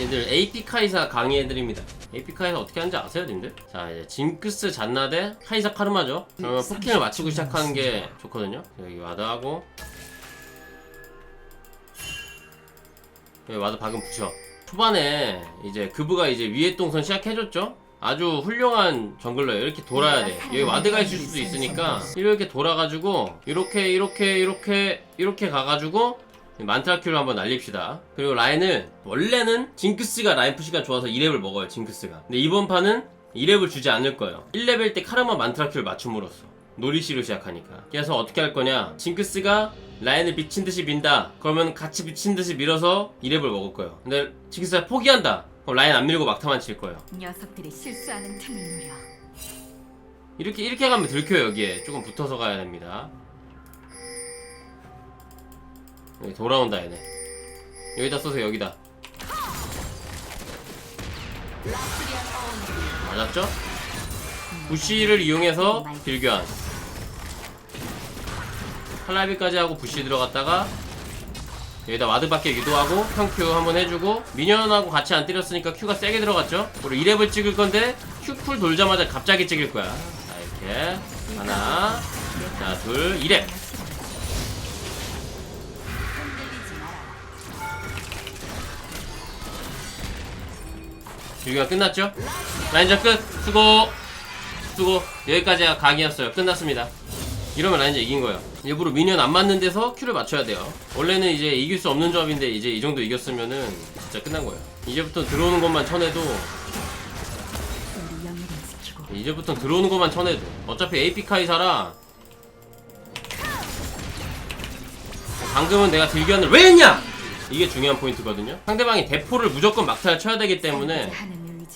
얘들 AP 카이사 강의해드립니다. AP 카이사 어떻게 하는지 아세요, 님들? 자, 이제 징크스 잔나 대 카이사 카르마죠. 그러면 포킹을 맞추고 시작하는 게 좋거든요. 여기 와드하고 여기 와드 박음 붙여. 초반에 이제 그브가 이제 위에 동선 시작해줬죠. 아주 훌륭한 정글러예요. 이렇게 돌아야 돼. 여기 와드가 있을 수도 있으니까 이렇게 돌아가지고 이렇게 이렇게 이렇게 이렇게 가가지고 만트라큐를 한번 날립시다. 그리고 라인을 원래는 징크스가 라인 푸시가 좋아서 2렙을 먹어요. 징크스가. 근데 이번 판은 2렙을 주지 않을 거예요. 1렙일 때 카르마 만트라큐를 맞춤으로써 노리시로 시작하니까. 그래서 어떻게 할 거냐? 징크스가 라인을 미친 듯이 민다. 그러면 같이 미친 듯이 밀어서 2렙을 먹을 거예요. 근데 징크스가 포기한다. 그럼 라인 안 밀고 막타만 칠 거예요. 녀석들이 실수하는 틈을 노려 이렇게 이렇게 가면 들켜요 여기에 조금 붙어서 가야 됩니다 여기 돌아온다 얘네. 여기다 써서 여기다. 맞았죠? 부시를 이용해서 딜교환. 칼라비까지 하고 부시 들어갔다가 여기다 와드 밖에 유도하고 평큐 한번 해주고 미니언하고 같이 안 때렸으니까 큐가 세게 들어갔죠? 우리 2렙을 찍을 건데 큐 쿨 돌자마자 갑자기 찍을 거야. 자 이렇게 하나 자둘 2렙 딜교환 끝났죠? 라인전 끝! 수고! 수고! 여기까지가 각이었어요. 끝났습니다. 이러면 라인전 이긴 거예요. 일부러 미니언 안 맞는 데서 큐를 맞춰야 돼요. 원래는 이제 이길 수 없는 조합인데 이제 이 정도 이겼으면은 진짜 끝난 거예요. 이제부터 들어오는 것만 쳐내도 이제부터 들어오는 것만 쳐내도 어차피 AP 카이사라 방금은 내가 딜교환을 왜 했냐 이게 중요한 포인트거든요 상대방이 대포를 무조건 막타를 쳐야 되기 때문에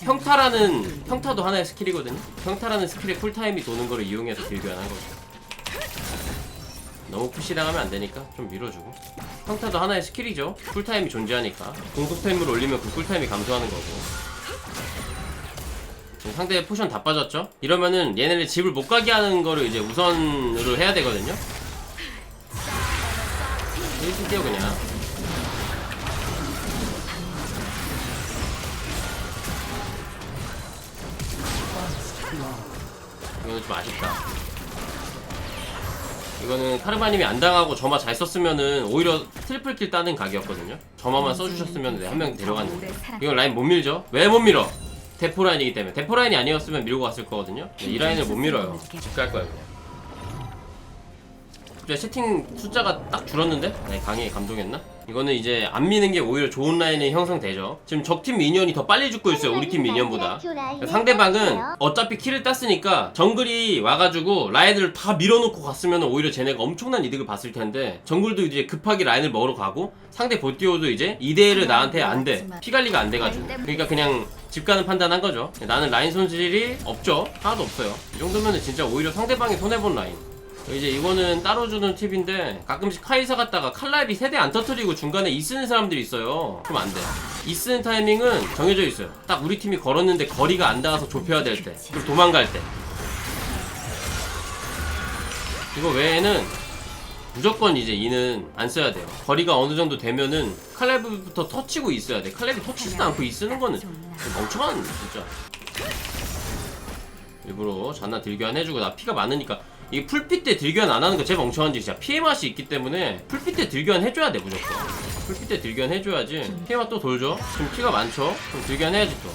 평타라는 평타도 하나의 스킬이거든요. 평타라는 스킬의 쿨타임이 도는 거를 이용해서 딜교환한 거죠. 너무 푸시 당하면 안 되니까 좀 밀어주고. 평타도 하나의 스킬이죠. 쿨타임이 존재하니까 공속템을 올리면 그 쿨타임이 감소하는 거고. 지금 상대의 포션 다 빠졌죠? 이러면은 얘네를 집을 못 가게 하는 거를 이제 우선으로 해야 되거든요. 이렇게 뛰어 그냥. 이거는 좀 아쉽다. 이거는 카르마님이 안 당하고 점화 잘 썼으면은 오히려 트리플 킬 따는 각이었거든요. 점화만 써주셨으면 한명 데려갔는데. 이건 라인 못 밀죠? 왜 못 밀어? 대포 라인이기 때문에. 대포 라인이 아니었으면 밀고 갔을 거거든요. 근데 이 라인을 못 밀어요. 집갈 거야 그냥. 갑자기 채팅 숫자가 딱 줄었는데? 네, 강의 감동했나? 이거는 이제 안 미는 게 오히려 좋은 라인이 형성되죠. 지금 적팀 미니언이 더 빨리 죽고 있어요. 우리 팀 미니언보다. 상대방은 어차피 킬을 땄으니까 정글이 와가지고 라인을 다 밀어놓고 갔으면 오히려 쟤네가 엄청난 이득을 봤을 텐데 정글도 이제 급하게 라인을 먹으러 가고 상대 보티오도 이제 2대1을 나한테 안 돼. 피관리가 안 돼가지고. 그러니까 그냥 집 가는 판단한 거죠. 나는 라인 손실이 없죠. 하나도 없어요. 이 정도면 진짜 오히려 상대방이 손해본 라인. 이제 이거는 따로 주는 팁인데 가끔씩 카이사 갔다가 칼라비 세대 안 터트리고 중간에 이 쓰는 사람들이 있어요. 그럼 안 돼. 이 쓰는 타이밍은 정해져 있어요. 딱 우리 팀이 걸었는데 거리가 안 닿아서 좁혀야 될 때. 그리고 도망갈 때. 이거 외에는 무조건 이제 이는 안 써야 돼요. 거리가 어느 정도 되면은 칼레브부터 터치고 있어야 돼. 칼레브 터치지도 않고 이 쓰는 거는 멍청한 진짜. 일부러 잔나 딜교환 해주고 나 피가 많으니까 이게 풀핏 때 딜교환 안 하는 거 제 멍청한지 진짜 피해 맛이 있기 때문에 풀핏 때 딜교환 해줘야 돼 무조건 풀핏 때 딜교환 해줘야지 피해 맛 또 돌죠 지금 피가 많죠 그럼 딜교환 해야지 또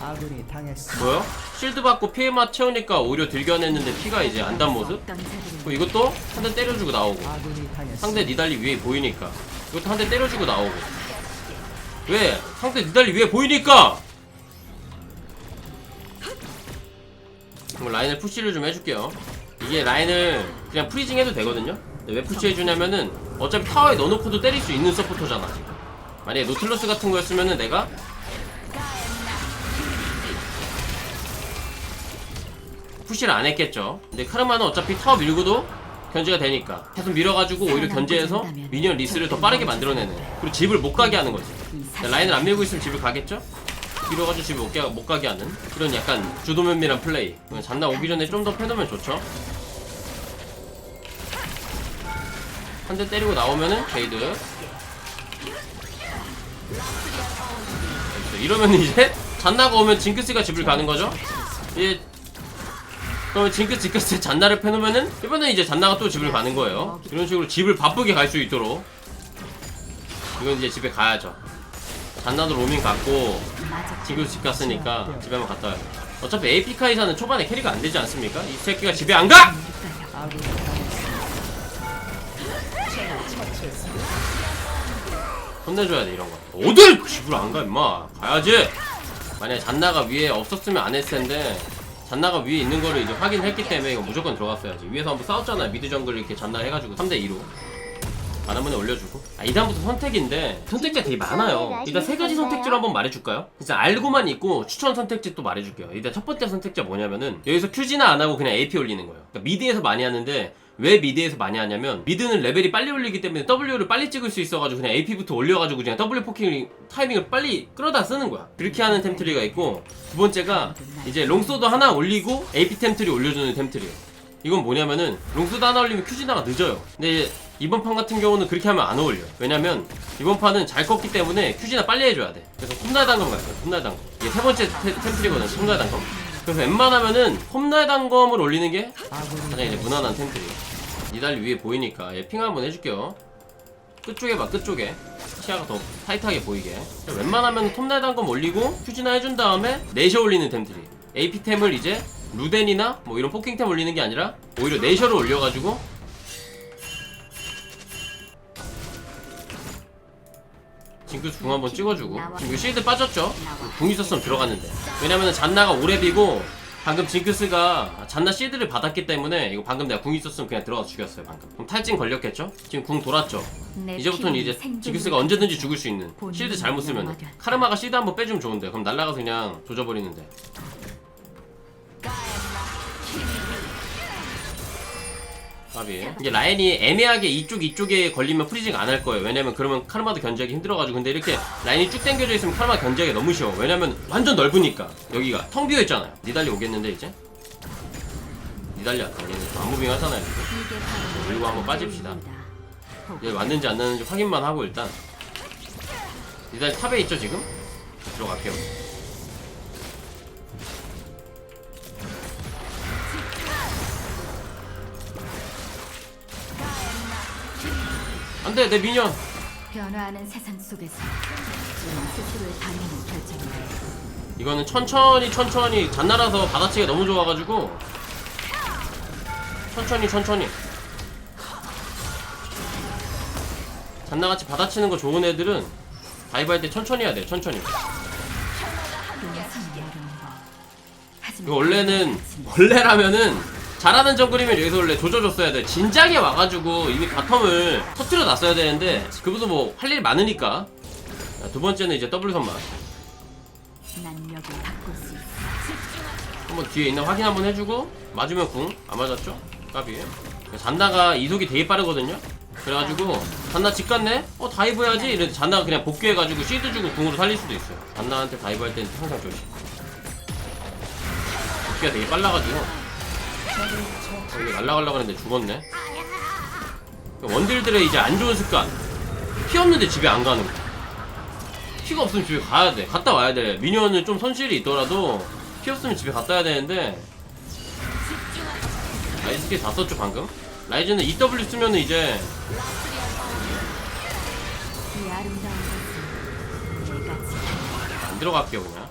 아군이 당했어. 뭐요? 실드 받고 피해 맛 채우니까 오히려 딜교환 했는데 피가 이제 안 단 모습? 그럼 이것도 한 대 때려주고 나오고 아군이 당했어. 상대 니달리 위에 보이니까 이것도 한 대 때려주고 나오고 왜? 상대 니달리 위에 보이니까 그럼 라인을 푸시를 좀 해줄게요. 이게 라인을 그냥 프리징 해도 되거든요? 근데 왜 푸시 해주냐면은 어차피 타워에 넣어놓고도 때릴 수 있는 서포터잖아 지금. 만약에 노틀러스 같은 거였으면은 내가 푸시를 안 했겠죠. 근데 카르마는 어차피 타워 밀고도 견제가 되니까. 계속 밀어가지고 오히려 견제해서 미니언 리스를 더 빠르게 만들어내는. 그리고 집을 못 가게 하는 거지. 라인을 안 밀고 있으면 집을 가겠죠? 밀어가지고 집을 못, 가, 못 가게 하는 그런 약간 주도면밀한 플레이. 잔나 오기 전에 좀 더 패놓으면 좋죠? 한 대 때리고 나오면은 게이드. 이러면 이제 잔나가 오면 징크스가 집을 가는 거죠? 이제 그러면 징크스 징크스 잔나를 패놓으면은 이번엔 이제 잔나가 또 집을 가는 거예요. 이런 식으로 집을 바쁘게 갈 수 있도록. 이건 이제 집에 가야죠 잔나도 로밍 갔고 징크스 집 갔으니까 집에 한번 갔다 와요. 어차피 AP 카이사는 초반에 캐리가 안 되지 않습니까? 이 새끼가 집에 안 가! 혼내줘야 돼 이런 거. 어딜 집을 안 가 임마. 가야지. 만약에 잔나가 위에 없었으면 안 했을 텐데 잔나가 위에 있는 거를 이제 확인했기 때문에 이거 무조건 들어갔어야지. 위에서 한번 싸웠잖아요. 미드 정글 이렇게 잔나 해가지고 3대2로 바람문에 올려주고. 아 이다음부터 선택인데 선택지가 되게 많아요. 일단 세 가지 선택지로 한번 말해줄까요? 진짜 알고만 있고 추천 선택지 또 말해줄게요. 일단 첫 번째 선택지가 뭐냐면은 여기서 큐지나 안 하고 그냥 AP 올리는 거예요. 그러니까 미드에서 많이 하는데 왜 미드에서 많이 하냐면 미드는 레벨이 빨리 올리기 때문에 W를 빨리 찍을 수 있어가지고 그냥 AP부터 올려가지고 그냥 W 포킹 타이밍을 빨리 끌어다 쓰는 거야. 그렇게 하는 템트리가 있고 두 번째가 이제 롱소드 하나 올리고 AP 템트리 올려주는 템트리예요. 이건 뭐냐면은 롱소드 하나 올리면 큐지나가 늦어요. 근데 이번 판 같은 경우는 그렇게 하면 안 어울려 왜냐면 이번 판은 잘 껐기 때문에 큐지나 빨리 해줘야 돼. 그래서 홈날 단검 갈거요 홈날 단검. 이게 세 번째 템- 템트리거든 홈날 단검. 그래서 웬만하면은 홈날 단검을 올리는 게 가장 이제 무난한 템트리 이달 위에 보이니까 얘핑 한번 해줄게요. 끝쪽에 봐 끝쪽에. 시야가 더 타이트하게 보이게. 웬만하면 톱날 단검 올리고 퓨지나 해준 다음에 내셔 올리는 템들이. AP템을 이제 루덴이나 뭐 이런 포킹템 올리는 게 아니라 오히려 내셔를 올려가지고 징크스 궁 한번 찍어주고 지금 실드 빠졌죠? 궁 있었으면 들어갔는데 왜냐면은 잔나가 오래 비고 방금 징크스가 잔나 실드를 받았기 때문에 이거 방금 내가 궁 있었으면 그냥 들어가서 죽였어요 방금 그럼 탈진 걸렸겠죠? 지금 궁 돌았죠? 내 이제부터는 이제 징크스가 언제든지 죽을 수 있는 실드 잘못 쓰면. 카르마가 실드 한번 빼주면 좋은데 그럼 날라가서 그냥 조져버리는데 까비 이게 라인이 애매하게 이쪽 이쪽에 걸리면 프리징 안 할 거예요. 왜냐면 그러면 카르마도 견제하기 힘들어가지고. 근데 이렇게 라인이 쭉 당겨져 있으면 카르마 견제하기 너무 쉬워. 왜냐면 완전 넓으니까. 여기가. 텅 비어 있잖아요. 니달리 오겠는데 이제? 니달리 얘는 안무빙 하잖아요 그리고 한번 빠집시다. 얘 왔는지 안 왔는지 확인만 하고 일단. 니달리 탑에 있죠 지금? 들어갈게요 안돼 내 미녀 변화하는 세상 속에서 방향을 결정해야 해. 이거는 천천히 천천히 잔나라서 받아치기가 너무 좋아가지고 천천히 천천히 잔나같이 받아치는 거 좋은 애들은 다이브 할 때 천천히 해야 돼 천천히 용서는 어려운 법. 하지만 이거 원래는 원래라면은 잘하는 정글이면 여기서 원래 조져줬어야 돼. 진작에 와가지고 이미 바텀을 터트려 놨어야 되는데 그분도 뭐 할 일 많으니까. 자, 두 번째는 이제 W 선만 수 있어. 한번 뒤에 있나 확인 한번 해주고 맞으면 궁. 안 맞았죠? 까비. 잔나가 이속이 되게 빠르거든요? 그래가지고 잔나 집 갔네? 어 다이브 해야지? 이랬는데 잔나가 그냥 복귀해가지고 실드 주고 궁으로 살릴 수도 있어요. 잔나한테 다이브 할 때는 항상 조심. 복귀가 되게 빨라가지고 어, 이거 날라가려고 했는데 죽었네. 원딜들의 이제 안 좋은 습관. 피 없는데 집에 안 가는 거. 피가 없으면 집에 가야 돼. 갔다 와야 돼. 미니언은 좀 손실이 있더라도 피 없으면 집에 갔다 와야 되는데. 라이스킬 다 썼죠 방금? 라이즈는 EW 쓰면 은 이제 이 아름다운 것은 내가 지금 안 들어갈게요 그냥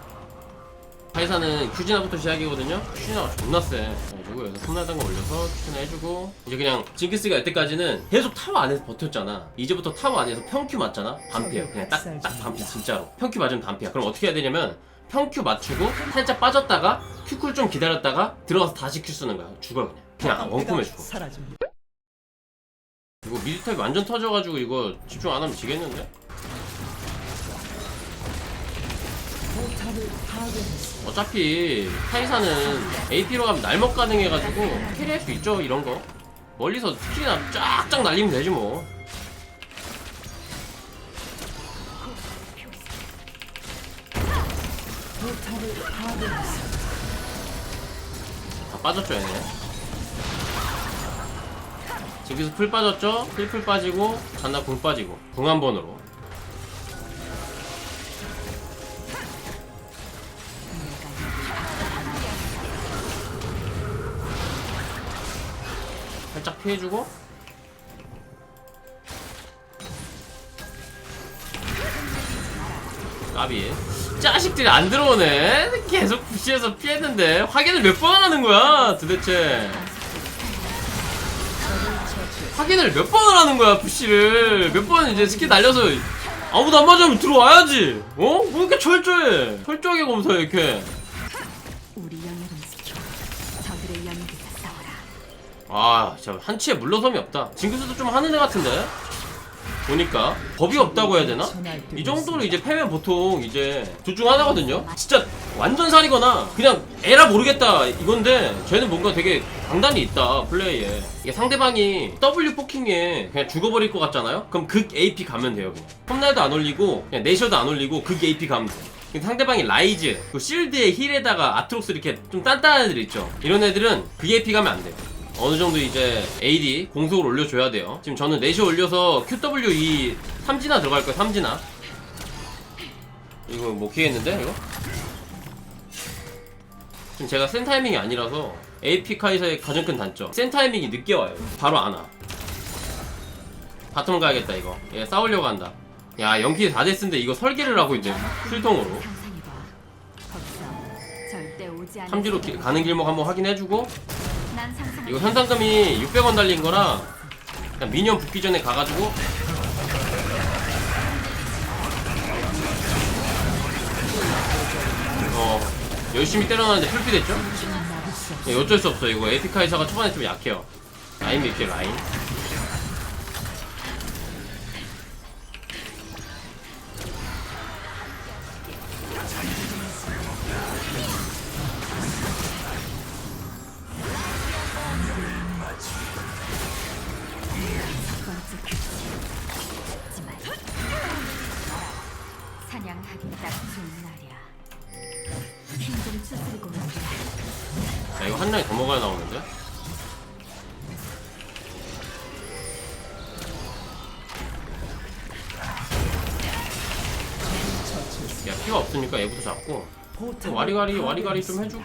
파이사는 큐지나부터 시작이거든요. 큐지나가 존나 세 그래가지고 여기서 손나단거 올려서 큐지나 해주고 이제 그냥 징크스가 여태까지는 계속 타워 안에서 버텼잖아. 이제부터 타워 안에서 평큐 맞잖아? 반피야. 그냥 딱딱 반피 진짜로. 평큐 맞으면 반피야. 그럼 어떻게 해야 되냐면 평큐 맞추고 살짝 빠졌다가 큐쿨 좀 기다렸다가 들어가서 다시 큐 쓰는 거야. 죽어 그냥. 그냥 원콤에 죽어. 이거 미드탑이 완전 터져가지고 이거 집중 안 하면 지겠는데? 어차피 카이사는 AP로 가면 날먹 가능해가지고 캐리할 수 있죠 이런 거 멀리서 스킬이나 쫙쫙 날리면 되지 뭐 포탑을 파괴했습니다. 다 빠졌죠 얘네 징크스 풀 빠졌죠? 풀풀 빠지고 잔나 궁 빠지고 궁 한 번으로 살짝 피해주고. 까비. 자식들이 안 들어오네. 계속 부시에서 피했는데 확인을 몇 번 하는 거야 도대체. 확인을 몇 번을 하는 거야 부시를. 몇 번 이제 스킬 날려서 아무도 안 맞으면 들어와야지. 어? 왜 이렇게 철저해? 철저하게 검사해 이렇게. 우리 지켜. 저들의 싸워라 아 진짜 한치의 물러섬이 없다 징크스도 좀 하는 애 같은데 보니까 법이 없다고 해야 되나? 이 정도로 이제 패면 보통 이제 둘 중 하나거든요 진짜 완전 살이거나 그냥 에라 모르겠다 이건데 쟤는 뭔가 되게 강단이 있다 플레이에 이게 상대방이 W 포킹에 그냥 죽어버릴 것 같잖아요? 그럼 극 AP 가면 돼요 그냥 홈날도 안 올리고 그냥 내셔도 안 올리고 극 AP 가면 돼 상대방이 라이즈, 그 실드에 힐에다가 아트록스 이렇게 좀 단단한 애들 있죠. 이런 애들은 그 AP 가면 안 돼요. 어느 정도 이제 AD 공속을 올려줘야 돼요. 지금 저는 넷이 올려서 QWE 3진화 들어갈 거예요. 3진화. 이거 못 키겠는데 이거? 지금 제가 센 타이밍이 아니라서 AP 카이사의 가장 큰 단점 센 타이밍이 늦게 와요. 바로 안 와. 바텀 가야겠다 이거. 얘 싸우려고 한다. 야 연기 다 됐는데 이거 설계를 하고 있네. 술통으로. 상상해봐 거기서 절대 오지 않을 3지로 기- 가는 길목 한번 확인해주고 이거 현상금이 600원 달린 거라 그냥 미니언 붙기 전에 가가지고. 어 열심히 때려놨는데 풀피 됐죠? 예, 어쩔 수 없어 이거 에피카 이사가 초반에 좀 약해요. 라인 밀게 라인 야 피가 없으니까 얘부터 잡고 좀 와리가리 와리가리 좀 해주고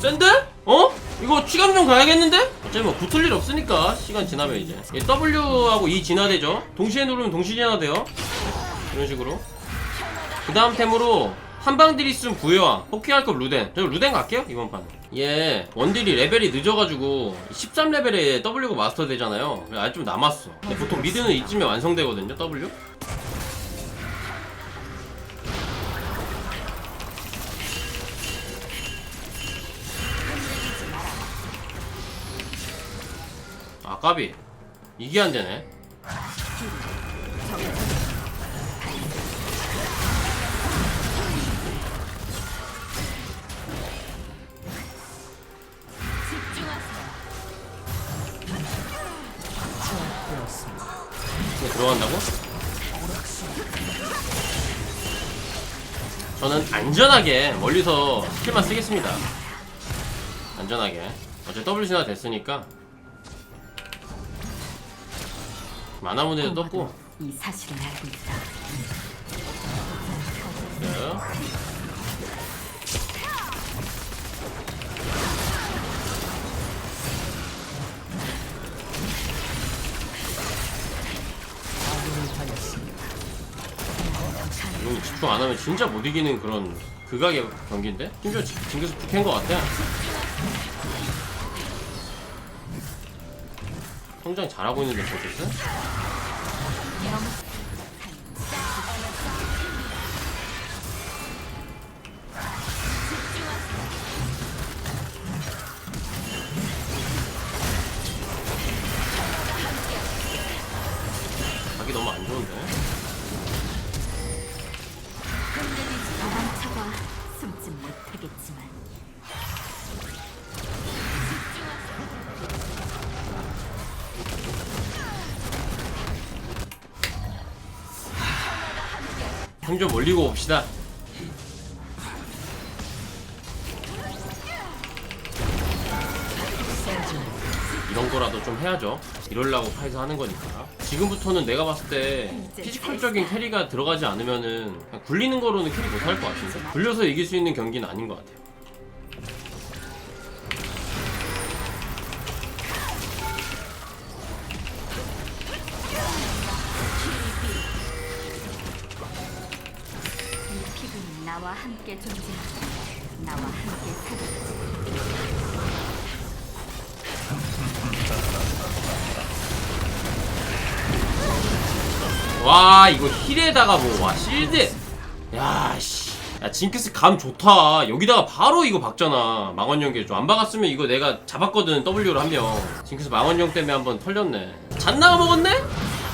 센데? 어? 이거 치감 좀 가야겠는데? 어차피 뭐 붙을 일 없으니까 시간 지나면 이제 얘 W하고 E 진화되죠? 동시에 누르면 동시 진화돼요 이런 식으로. 그 다음 템으로 한방딜 있으면 부여왕 포키할급 루덴. 저 루덴 갈게요 이번 판은. 얘 원딜이 레벨이 늦어가지고 13레벨에 W가 마스터 되잖아요. 아직 좀 남았어. 근데 보통 미드는 이쯤에 완성되거든요 W. 아 까비. 이게 안 되네 들어간다고? 저는 안전하게 멀리서 스킬만 쓰겠습니다. 안전하게. 어제 W 진화 됐으니까. 만화 문제도 떴고. 이 사실을 알고 있다. 네. 집중 안 하면 진짜 못 이기는 그런 극악의 경기인데? 심지어 지- 징크스 북한 것 같아. 성장 잘하고 있는데 징크스? 각이 너무 안 좋은데? 형좀 올리고 옵시다. 이런 거라도 좀 해야죠. 이럴라고 파이즈 하는 거니까. 지금부터는 내가 봤을 때 피지컬적인 캐리가 들어가지 않으면은 굴리는 거로는 캐리 못할 것 같은데? 굴려서 이길 수 있는 경기는 아닌 것 같아요 나와 함께 존재하고 나와 함께 살아. 와 이거 힐에다가 뭐와 실드. 야씨. 야 징크스 감 좋다. 여기다가 바로 이거 박잖아. 망원경 좀안 박았으면 이거 내가 잡았거든 W로 한명. 징크스 망원경 때문에 한번 털렸네. 잔나가 먹었네?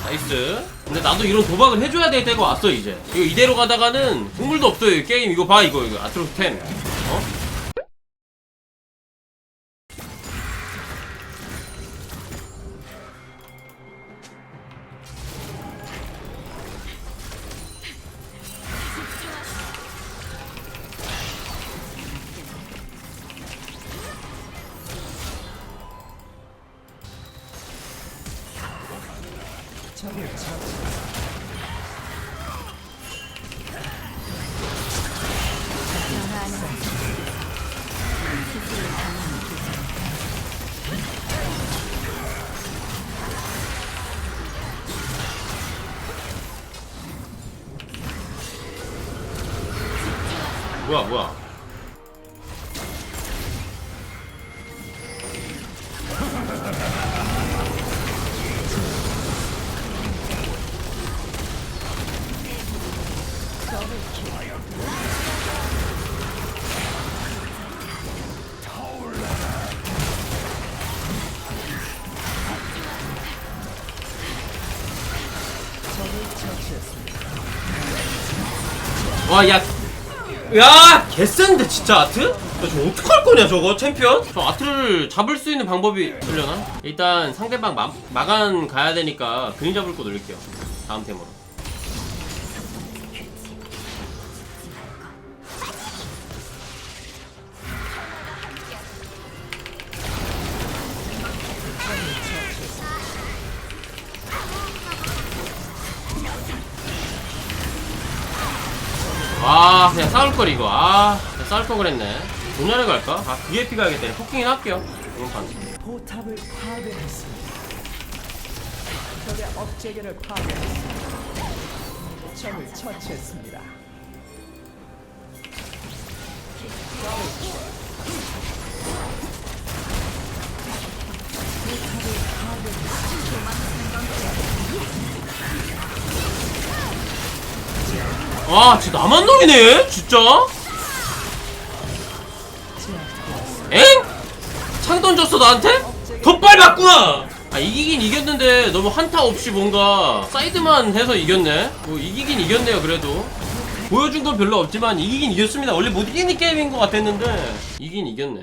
나이스. 근데 나도 이런 도박을 해줘야 될 때가 왔어 이제. 이거 이대로 가다가는 국물도 없어요 게임. 이거 봐 이거 이거. 아트로스 10 뭐야 뭐야 적을 처치했습니다. 와, 야. 야, 개센데 진짜 아트? 야, 저 어떡할 거냐 저거 챔피언? 저 아트를 잡을 수 있는 방법이 있으려나? 일단 상대방 마, 마간 가야 되니까 그림 잡을 거 올릴게요. 다음 템으로. 아, 그냥 싸울 걸 이거. 아, 그냥 싸울 걸 그랬네. 분야를 갈까? 아, VIP 가야겠다. 포킹이나 할게요. 이번 판. 포탑을 파괴했습니다. 적의 업체계를 파괴했습니다. 적을 처치했습니다. 와, 진짜 나만 노리네? 진짜? 엥? 창 던졌어 나한테? 덧발 맞구나! 아 이기긴 이겼는데 너무 한타 없이 뭔가 사이드만 해서 이겼네? 뭐 이기긴 이겼네요 그래도 보여준 건 별로 없지만 이기긴 이겼습니다 원래 못 이기는 게임인 것 같았는데 이긴 이겼네